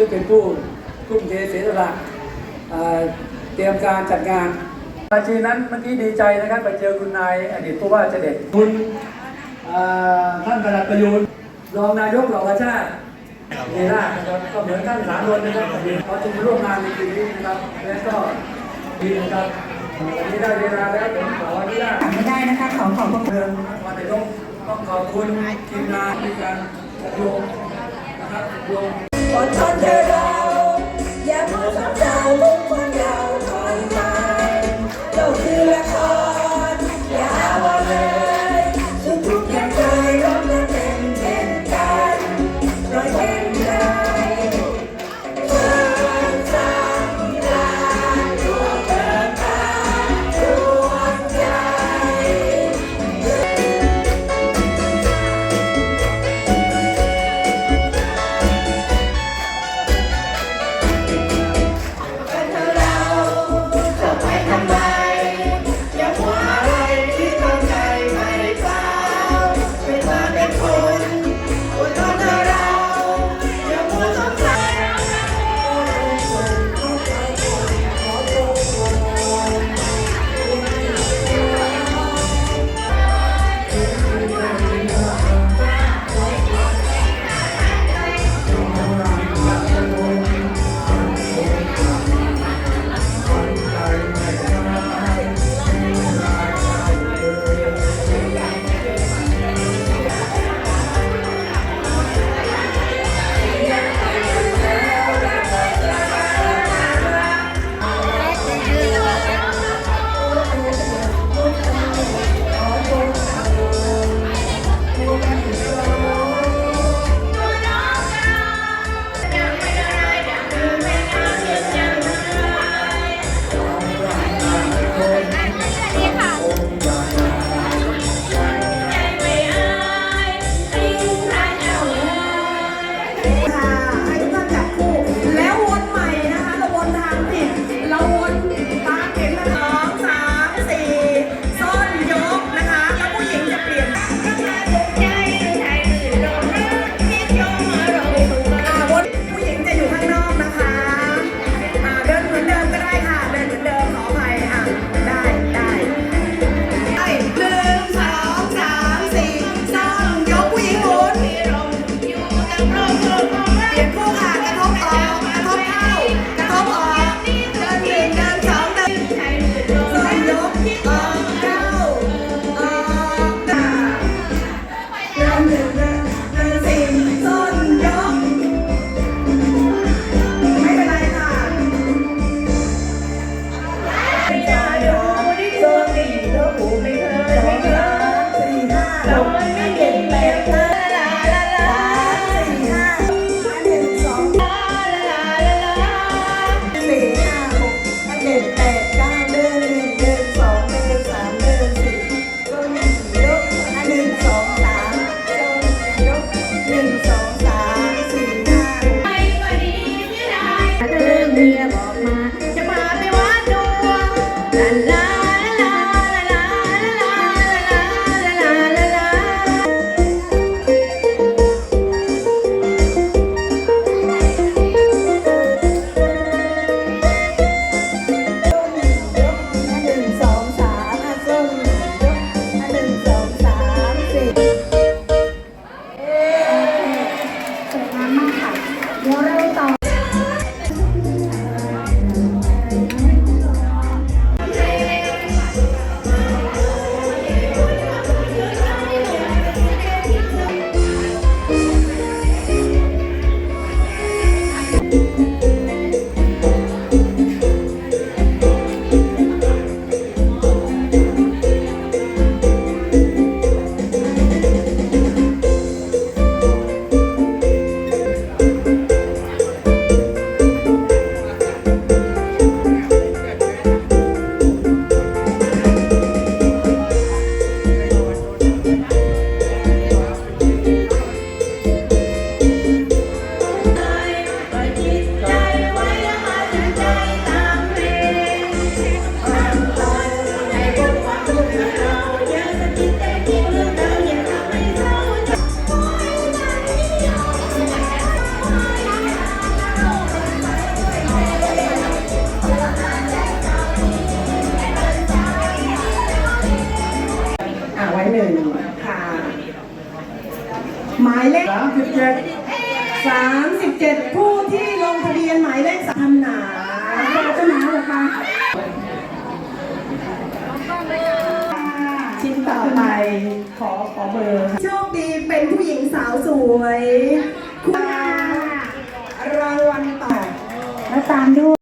ซึ่งเป็นผู้ทุ่มเทเสียสละเอ่อเตรียมการจัดงานปาจีนนั้นเมื่อกี้ดีใจนะครับไปเจอคุณนายอดีตผู้ว่าเจเด็ดคุณเอ่อท่านประหลัดประยูนรองนายกเหล่ากาชาติเนราชนะครับก็เหมือนท่านสามนนะครับขอจึงมาร่วมงานในปีนี้นะครับและก็ดีนะครับวันนี้ได้เวลาแล้วผมขออนุญาตไม่ได้นะคะขอขอบพระคุณเมืองนครนายกต้องขอบคุณทีมงานในการอบรมนะครับอบรม อดทนเธอเ Amen. 37 37 ผู้ที่ลงทะเบียนหมายเลขสามหนาจะหนาเหรอคะชิ้นต่อไปขอขอเบอร์ค่ะโชคดีเป็นผู้หญิงสาวสวยคุณรางวัลต่อแล้วตามด้วย